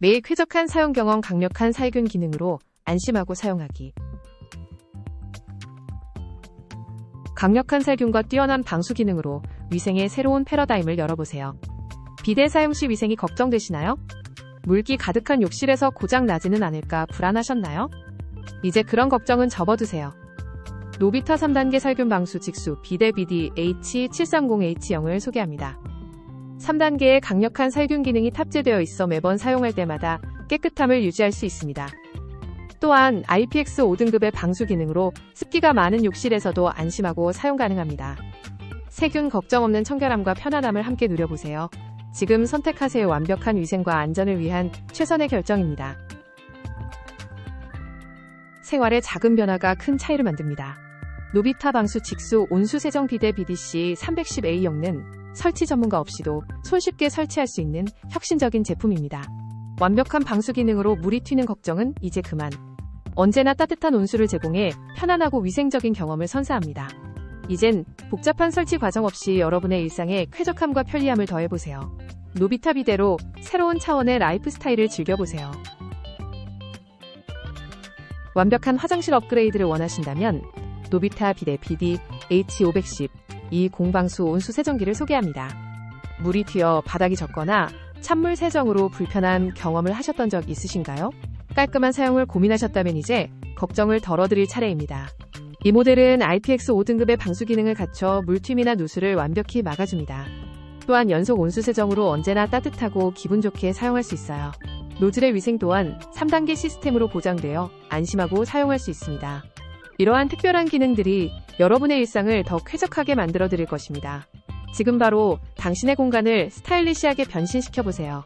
매일 쾌적한 사용 경험 강력한 살균 기능으로 안심하고 사용하기. 강력한 살균과 뛰어난 방수 기능으로 위생의 새로운 패러다임을 열어보세요. 비데 사용 시 위생이 걱정되시나요? 물기 가득한 욕실에서 고장 나지는 않을까 불안하셨나요? 이제 그런 걱정은 접어두세요. 노비타 3단계 살균 방수 직수 비데 BD H730H0을 소개합니다. 3단계의 강력한 살균 기능이 탑재되어 있어 매번 사용할 때마다 깨끗함을 유지할 수 있습니다. 또한 IPX 5등급의 방수 기능으로 습기가 많은 욕실에서도 안심하고 사용 가능합니다. 세균 걱정 없는 청결함과 편안함을 함께 누려보세요. 지금 선택하세요. 완벽한 위생과 안전을 위한 최선의 결정입니다. 생활의 작은 변화가 큰 차이를 만듭니다. 노비타 방수 직수 온수 세정 비데 BDC 310A형은 설치 전문가 없이도 손쉽게 설치할 수 있는 혁신적인 제품입니다. 완벽한 방수 기능으로 물이 튀는 걱정은 이제 그만. 언제나 따뜻한 온수를 제공해 편안하고 위생적인 경험을 선사합니다. 이젠 복잡한 설치 과정 없이 여러분의 일상에 쾌적함과 편리함을 더해보세요. 노비타 비데로 새로운 차원의 라이프 스타일을 즐겨보세요. 완벽한 화장실 업그레이드를 원하신다면 노비타 비데 PD H510 이 공방수 온수 세정기를 소개합니다. 물이 튀어 바닥이 젖거나 찬물 세정으로 불편한 경험을 하셨던 적 있으신가요? 깔끔한 사용을 고민하셨다면 이제 걱정을 덜어드릴 차례입니다. 이 모델은 IPX 5등급의 방수 기능을 갖춰 물튀이나 누수를 완벽히 막아줍니다. 또한 연속 온수 세정으로 언제나 따뜻하고 기분 좋게 사용할 수 있어요. 노즐의 위생 또한 3단계 시스템으로 보장되어 안심하고 사용할 수 있습니다. 이러한 특별한 기능들이 여러분의 일상을 더 쾌적하게 만들어 드릴 것입니다. 지금 바로 당신의 공간을 스타일리시하게 변신시켜 보세요.